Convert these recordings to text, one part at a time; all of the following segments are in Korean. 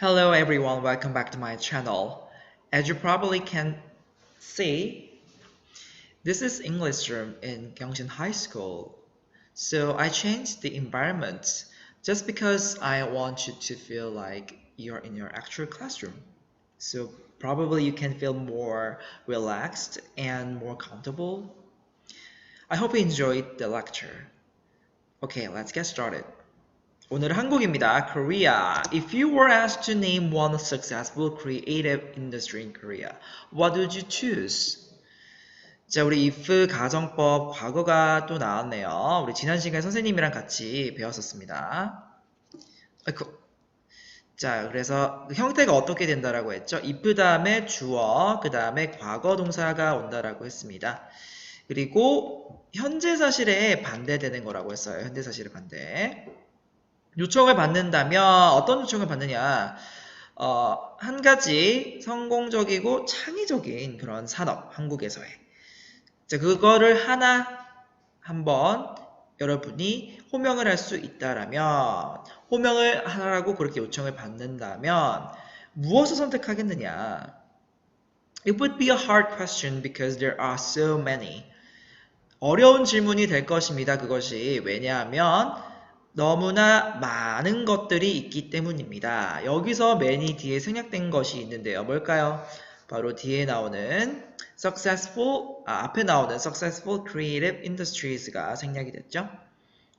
Hello everyone, welcome back to my channel. As you probably can see, this is English room in Gyeongshin High School. So I changed the environment just because I want you to feel like you're in your actual classroom. So probably you can feel more relaxed and more comfortable. I hope you enjoyed the lecture. Okay, let's get started. 오늘 한국입니다. Korea. If you were asked to name one successful creative industry in Korea, what would you choose? 자, 우리 if 가정법 과거가 또 나왔네요. 우리 지난 시간에 선생님이랑 같이 배웠었습니다. 아이쿠. 자, 그래서 그 형태가 어떻게 된다라고 했죠? if 다음에 주어, 그 다음에 과거 동사가 온다라고 했습니다. 그리고 현재 사실에 반대되는 거라고 했어요. 현재 사실의 반대. 요청을 받는다면 어떤 요청을 받느냐? 어, 한 가지 성공적이고 창의적인 그런 산업, 한국에서의. 자, 그거를 하나 한번 여러분이 호명을 할 수 있다라면, 호명을 하라고 그렇게 요청을 받는다면, 무엇을 선택하겠느냐? It would be a hard question because there are so many. 어려운 질문이 될 것입니다. 그것이. 왜냐하면, 너무나 많은 것들이 있기 때문입니다. 여기서 many 뒤에 생략된 것이 있는데요. 뭘까요? 바로 뒤에 나오는 successful, 아, 앞에 나오는 successful creative industries가 생략이 됐죠.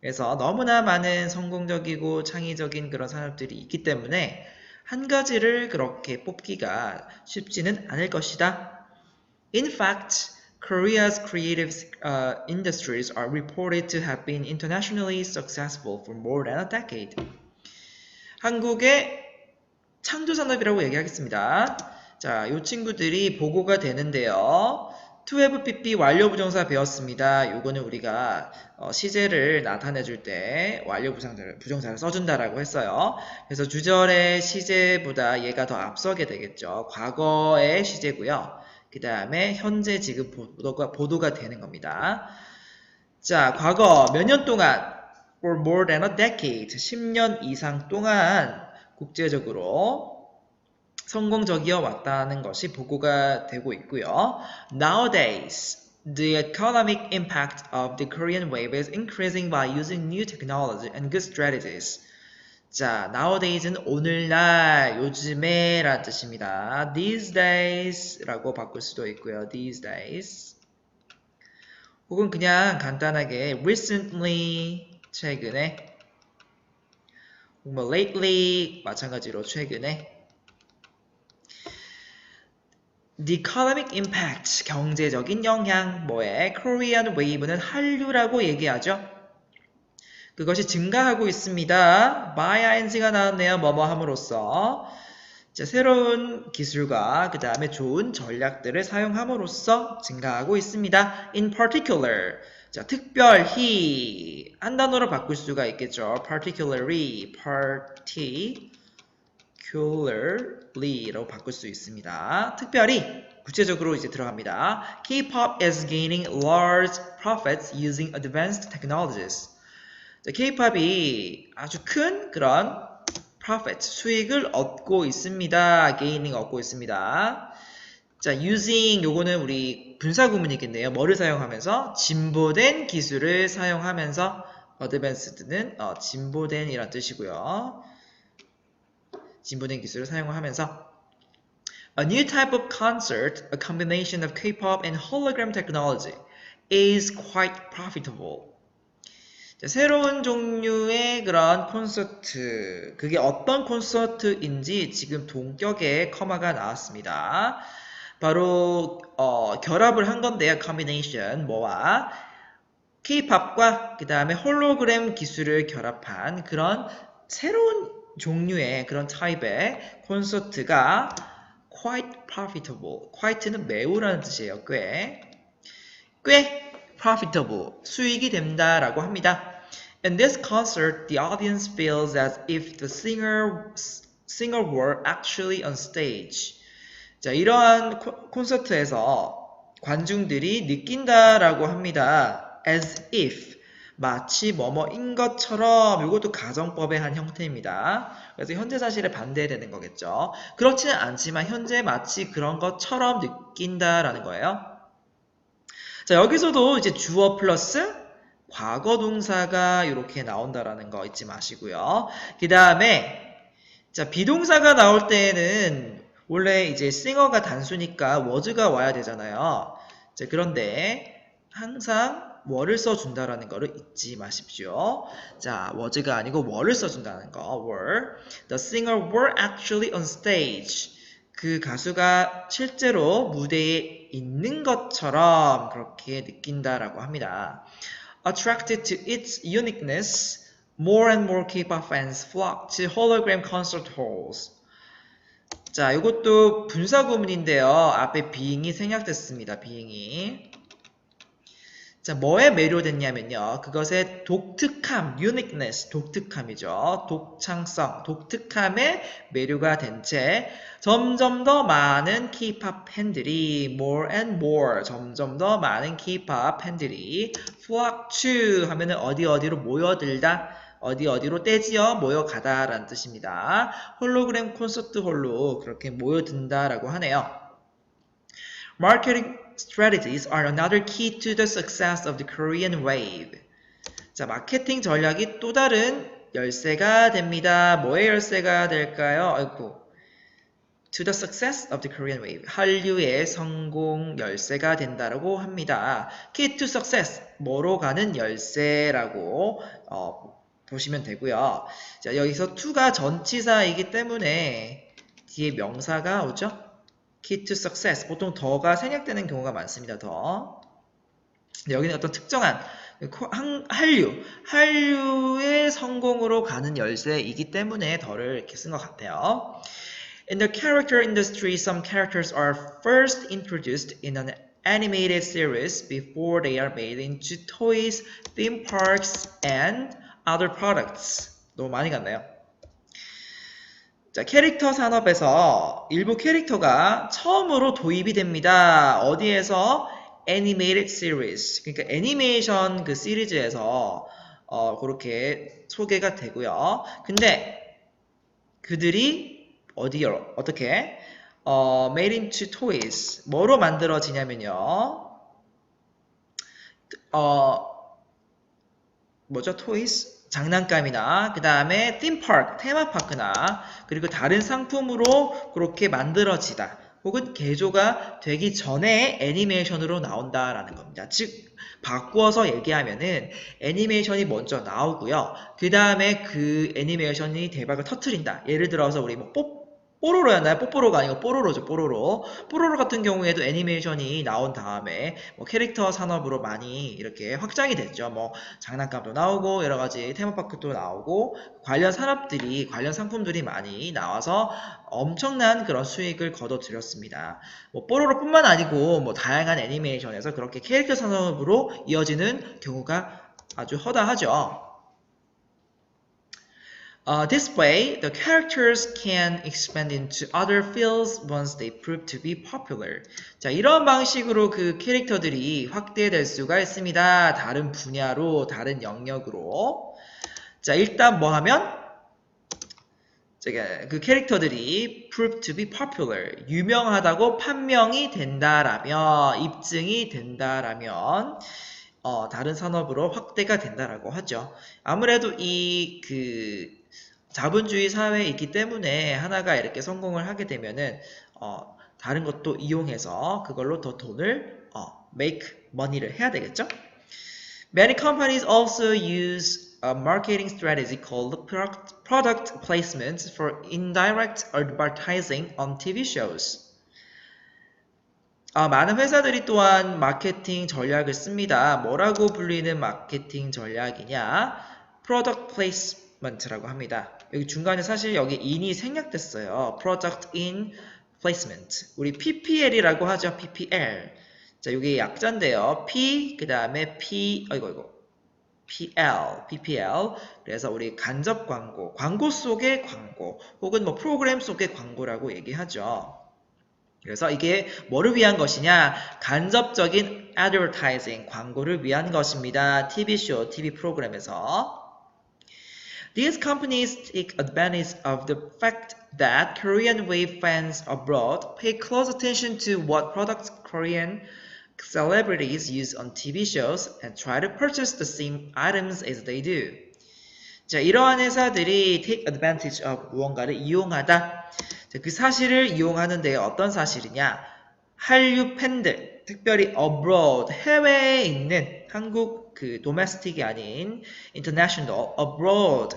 그래서 너무나 많은 성공적이고 창의적인 그런 산업들이 있기 때문에 한 가지를 그렇게 뽑기가 쉽지는 않을 것이다. In fact, Korea's creative uh, industries are reported to have been internationally successful for more than a decade. 한국의 창조 산업이라고 얘기하겠습니다. 자, 이 친구들이 보고가 되는데요. 2FPP 완료 부정사 배웠습니다. 요거는 우리가 어, 시제를 나타내 줄 때 완료 부정사를, 부정사를 써준다라고 했어요. 그래서 주절의 시제보다 얘가 더 앞서게 되겠죠. 과거의 시제고요. 그 다음에 현재 지금 보도가, 보도가 되는 겁니다. 자, 과거 몇 년 동안 for more than a decade 10년 이상 동안 국제적으로 성공적이어 왔다는 것이 보고가 되고 있고요. Nowadays, the economic impact of the Korean wave is increasing by using new technology and good strategies. 자, nowadays는 오늘날, 요즘에 라는 뜻입니다. these days 라고 바꿀 수도 있고요. these days. 혹은 그냥 간단하게 recently, 최근에. 뭐 lately, 마찬가지로 최근에. The economic impact, 경제적인 영향, 뭐에 Korean wave는 한류라고 얘기하죠. 그것이 증가하고 있습니다. by ing가 나왔네요. 뭐뭐 함으로써. 자, 새로운 기술과 그 다음에 좋은 전략들을 사용함으로써 증가하고 있습니다. in particular. 자, 특별히 한 단어로 바꿀 수가 있겠죠. particularly, particularly라고 바꿀 수 있습니다. 특별히 구체적으로 이제 들어갑니다. K-pop is gaining large profits using advanced technologies. 자, K-팝이 아주 큰 그런 profit, 수익을 얻고 있습니다. gaining 얻고 있습니다. 자, using 요거는 우리 분사 구문이겠네요. 뭐를 사용하면서? 진보된 기술을 사용하면서 advanced는 어, 진보된 이란 뜻이고요. 진보된 기술을 사용하면서 A new type of concert, a combination of K-pop and hologram technology, is quite profitable. 자, 새로운 종류의 그런 콘서트, 그게 어떤 콘서트인지 지금 동격의 커마가 나왔습니다. 바로 어, 결합을 한 건데요. combination 뭐와 K-팝과 그 다음에 홀로그램 기술을 결합한 그런 새로운 종류의 그런 타입의 콘서트가 quite profitable. quite는 매우라는 뜻이에요. 꽤. 꽤 profitable. 수익이 된다라고 합니다. In this concert, the audience feels as if the singer, singer were actually on stage. 자, 이러한 코, 콘서트에서 관중들이 느낀다라고 합니다. as if 마치 뭐뭐인 것처럼 이것도 가정법의 한 형태입니다. 그래서 현재 사실에 반대되는 거겠죠. 그렇지는 않지만 현재 마치 그런 것처럼 느낀다라는 거예요. 자 여기서도 이제 주어 플러스 과거 동사가 이렇게 나온다라는 거 잊지 마시고요. 그 다음에 자 비동사가 나올 때에는 원래 이제 싱어가 단수니까 워즈가 와야 되잖아요. 자, 그런데 항상 월을 써준다라는 거를 잊지 마십시오. 자, was가 아니고 were를 써준다는 거. were. The singer were actually on stage. 그 가수가 실제로 무대에 있는 것처럼 그렇게 느낀다라고 합니다. Attracted to its uniqueness, more and more K-pop fans flock to hologram concert halls. 자, 이것도 분사 구문인데요. 앞에 being이 생략됐습니다. being이. 자, 뭐에 매료됐냐면요. 그것의 독특함, uniqueness, 독특함이죠. 독창성, 독특함에 매료가 된 채 점점 더 많은 K-pop 팬들이 more and more, 점점 더 많은 K-pop 팬들이 flock to 하면은 어디 어디로 모여들다, 어디 어디로 떼지어 모여가다라는 뜻입니다. 홀로그램 콘서트 홀로 그렇게 모여든다라고 하네요. Marketing strategies are another key to the success of the Korean wave. 자, 마케팅 전략이 또 다른 열쇠가 됩니다. 뭐의 열쇠가 될까요? 아이고. To the success of the Korean wave. 한류의 성공 열쇠가 된다라고 합니다. Key to success. 뭐로 가는 열쇠라고 어, 보시면 되고요. 자, 여기서 to가 전치사이기 때문에 뒤에 명사가 오죠? Key to success. 보통 더가 생략되는 경우가 많습니다. 더. 여기는 어떤 특정한 한류, 한류의 성공으로 가는 열쇠이기 때문에 더를 이렇게 쓴 것 같아요. In the character industry, some characters are first introduced in an animated series before they are made into toys, theme parks, and other products. 너무 많이 갔나요? 자, 캐릭터 산업에서 일부 캐릭터가 처음으로 도입이 됩니다. 어디에서? Animated Series. 그러니까 애니메이션 그 시리즈에서 어, 그렇게 소개가 되고요. 근데 그들이 어디요? 어떻게? 어, made into toys. 뭐로 만들어지냐면요. 어, 뭐죠? toys? 장난감이나 그 다음에 팀파크, 테마파크나 그리고 다른 상품으로 그렇게 만들어지다 혹은 개조가 되기 전에 애니메이션으로 나온다라는 겁니다. 즉 바꾸어서 얘기하면은 애니메이션이 먼저 나오고요. 그 다음에 그 애니메이션이 대박을 터트린다. 예를 들어서 우리 뭐 뽀, 뽀로로였나요? 뽀뽀로가 아니고 뽀로로죠, 뽀로로. 뽀로로 같은 경우에도 애니메이션이 나온 다음에 뭐 캐릭터 산업으로 많이 이렇게 확장이 됐죠. 뭐 장난감도 나오고 여러 가지 테마파크도 나오고 관련 산업들이 관련 상품들이 많이 나와서 엄청난 그런 수익을 거둬들였습니다. 뭐 뽀로로뿐만 아니고 뭐 다양한 애니메이션에서 그렇게 캐릭터 산업으로 이어지는 경우가 아주 허다하죠. Uh, this way, the characters can expand into other fields once they prove to be popular. 자, 이런 방식으로 그 캐릭터들이 확대될 수가 있습니다. 다른 분야로, 다른 영역으로. 자, 일단 뭐 하면? 그 캐릭터들이 prove to be popular. 유명하다고 판명이 된다라면, 입증이 된다라면, 어, 다른 산업으로 확대가 된다라고 하죠. 아무래도 이 그 자본주의 사회에 있기 때문에 하나가 이렇게 성공을 하게 되면은 어, 다른 것도 이용해서 그걸로 더 돈을 어, make money를 해야 되겠죠? Many companies also use a marketing strategy called product, placement for indirect advertising on TV shows. 아, 많은 회사들이 또한 마케팅 전략을 씁니다. 뭐라고 불리는 마케팅 전략이냐? Product placement라고 합니다. 여기 중간에 사실 여기 in이 생략됐어요. Product in placement. 우리 PPL이라고 하죠. PPL. 자, 이게 약자인데요. P, 그 다음에 P, 어이구, 이거. PL, PPL. 그래서 우리 간접 광고, 광고 속의 광고, 혹은 뭐 프로그램 속의 광고라고 얘기하죠. 그래서 이게 뭐를 위한 것이냐? 간접적인 advertising, 광고를 위한 것입니다. TV쇼, TV 프로그램에서. These companies take advantage of the fact that Korean wave fans abroad pay close attention to what products Korean celebrities use on TV shows and try to purchase the same items as they do. 자, 이러한 회사들이 take advantage of 무언가를 이용하다. 자, 그 사실을 이용하는데 어떤 사실이냐? 한류 팬들, 특별히 abroad, 해외에 있는 한국 그 domestic이 아닌 international, abroad,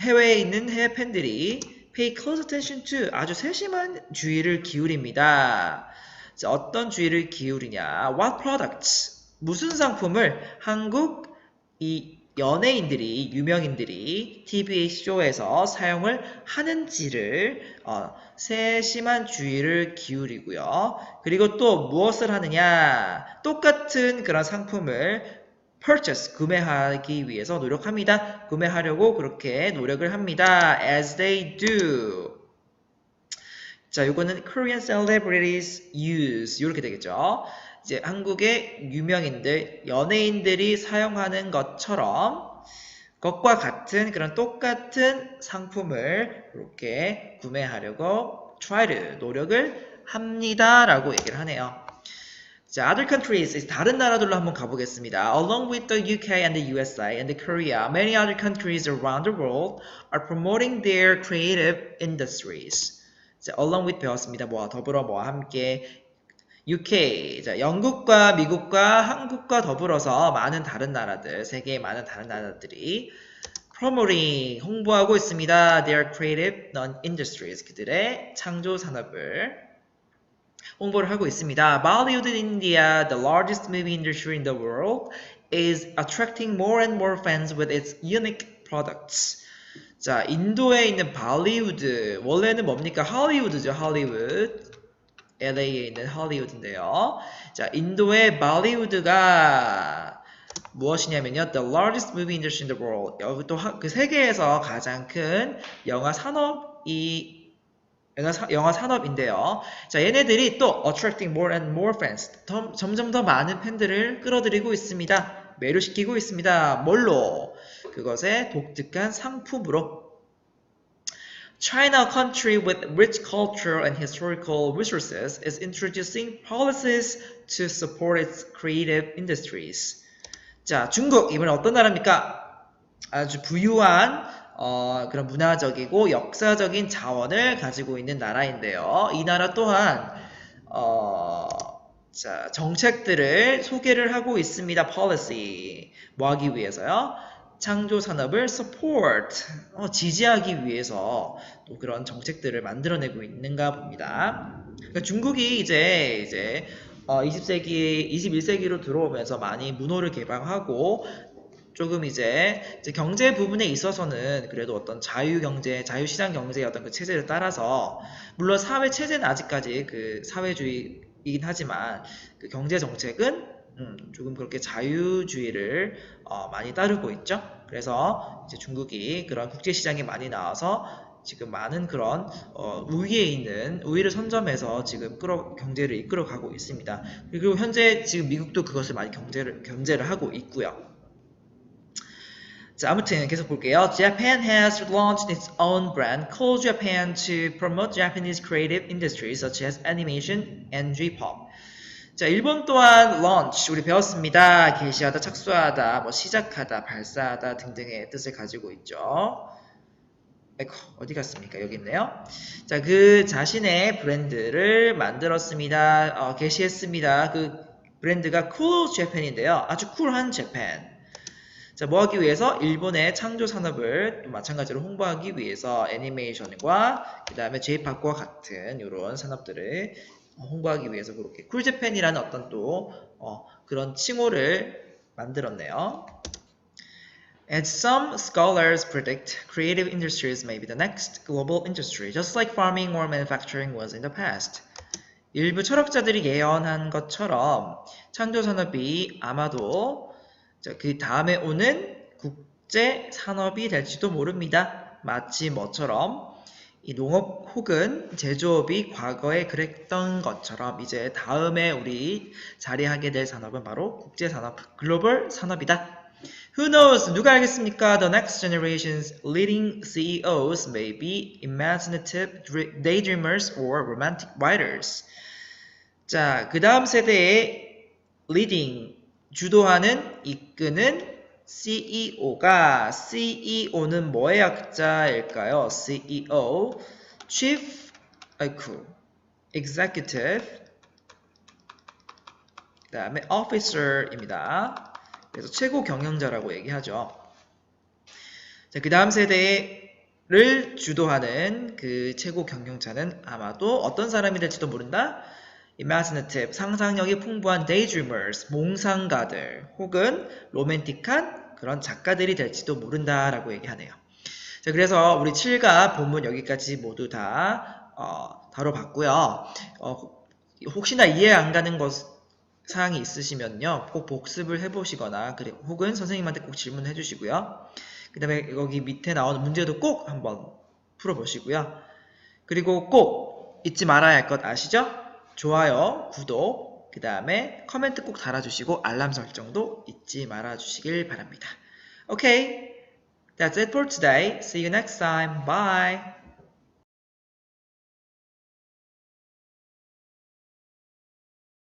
해외에 있는 해외 팬들이 pay close attention to 아주 세심한 주의를 기울입니다. 자, 어떤 주의를 기울이냐? What products? 무슨 상품을 한국 이 연예인들이 유명인들이 TV 쇼에서 사용을 하는지를 어, 세심한 주의를 기울이고요. 그리고 또 무엇을 하느냐? 똑같은 그런 상품을 purchase 구매하기 위해서 노력합니다. 구매하려고 그렇게 노력을 합니다. as they do. 자, 이거는 Korean celebrities use 이렇게 되겠죠. 이제 한국의 유명인들, 연예인들이 사용하는 것처럼 것과 같은 그런 똑같은 상품을 이렇게 구매하려고 try to 노력을 합니다라고 얘기를 하네요. 자, other countries 다른 나라들로 한번 가보겠습니다. Along with the UK and the USA and the Korea, many other countries around the world are promoting their creative industries. 자, along with 배웠습니다. 뭐와 더불어 뭐와 함께 UK, 자, 영국과 미국과 한국과 더불어서 많은 다른 나라들, 세계의 많은 다른 나라들이 promoting, 홍보하고 있습니다. Their creative non-industries, 그들의 창조 산업을 홍보를 하고 있습니다. Bollywood in India, the largest movie industry in the world, is attracting more and more fans with its unique products. 자, 인도에 있는 발리우드, 원래는 뭡니까? 할리우드죠, 할리우드. LA에 있는 할리우드인데요. 자, 인도의 발리우드가 무엇이냐면요. The largest movie industry in the world. 여기 또 그 세계에서 가장 큰 영화 산업이 영화 산업인데요. 자, 얘네들이 또 attracting more and more fans. 더, 점점 더 많은 팬들을 끌어들이고 있습니다. 매료시키고 있습니다. 뭘로? 그것의 독특한 상품으로. China, country with rich cultural and historical resources, is introducing policies to support its creative industries. 자, 중국, 이번에 어떤 나라입니까? 아주 부유한 어, 그런 문화적이고 역사적인 자원을 가지고 있는 나라인데요. 이 나라 또한 어, 자, 정책들을 소개를 하고 있습니다. policy 뭐 하기 위해서요? 창조 산업을 support 어, 지지하기 위해서 또 그런 정책들을 만들어내고 있는가 봅니다. 그러니까 중국이 이제 이제 어, 20세기, 21세기로 들어오면서 많이 문호를 개방하고 조금 이제, 이제 경제 부분에 있어서는 그래도 어떤 자유 경제, 자유시장 경제의 어떤 그 체제를 따라서 물론 사회 체제는 아직까지 그 사회주의이긴 하지만 그 경제 정책은 음, 조금 그렇게 자유주의를 어, 많이 따르고 있죠. 그래서 이제 중국이 그런 국제 시장에 많이 나와서 지금 많은 그런 어, 우위에 있는 우위를 선점해서 지금 끌어 경제를 이끌어가고 있습니다. 그리고 현재 지금 미국도 그것을 많이 경제를 견제를 하고 있고요. 자, 아무튼 계속 볼게요. Japan has launched its own brand called Japan to promote Japanese creative industries such as animation and J-pop. 자, 일본 또한 launch 우리 배웠습니다. 개시하다, 착수하다, 뭐 시작하다, 발사하다 등등의 뜻을 가지고 있죠. 에코, 어디 갔습니까? 여기 있네요. 자, 그 자신의 브랜드를 만들었습니다. 어, 개시했습니다. 그 브랜드가 Cool Japan인데요. 아주 쿨한 재팬. 자, 뭐 하기 위해서? 일본의 창조 산업을 또 마찬가지로 홍보하기 위해서 애니메이션과 그 다음에 J-POP과 같은 이런 산업들을 홍보하기 위해서 그렇게 쿨재팬이라는 어떤 또 어, 그런 칭호를 만들었네요. As some scholars predict, creative industries may be the next global industry, just like farming or manufacturing was in the past. 일부 철학자들이 예언한 것처럼 창조 산업이 아마도 자, 그 다음에 오는 국제 산업이 될지도 모릅니다. 마치 뭐처럼 이 농업 혹은 제조업이 과거에 그랬던 것처럼 이제 다음에 우리 자리하게 될 산업은 바로 국제 산업, 글로벌 산업이다. Who knows? 누가 알겠습니까? The next generation's leading CEOs may be imaginative dr- daydreamers or romantic writers. 자, 그 다음 세대의 leading, 주도하는, 이끄는 CEO가 CEO는 뭐의 약자일까요? CEO, Chief, 아이쿠, Executive, 그 다음에 Officer입니다. 그래서 최고 경영자라고 얘기하죠. 자, 그 다음 세대를 주도하는 그 최고 경영자는 아마도 어떤 사람이 될지도 모른다. Imaginative, 상상력이 풍부한 daydreamers, 몽상가들, 혹은 로맨틱한 그런 작가들이 될지도 모른다라고 얘기하네요. 자, 그래서 우리 7과 본문 여기까지 모두 다 어, 다뤄봤고요. 어, 혹시나 이해 안 가는 것 사항이 있으시면요, 꼭 복습을 해보시거나, 그래, 혹은 선생님한테 꼭 질문해 주시고요. 그 다음에 여기 밑에 나오는 문제도 꼭 한번 풀어보시고요. 그리고 꼭 잊지 말아야 할 것 아시죠? 좋아요, 구독, 그 다음에 코멘트 꼭 달아주시고 알람 설정도 잊지 말아주시길 바랍니다. Okay, that's it for today. See you next time. Bye.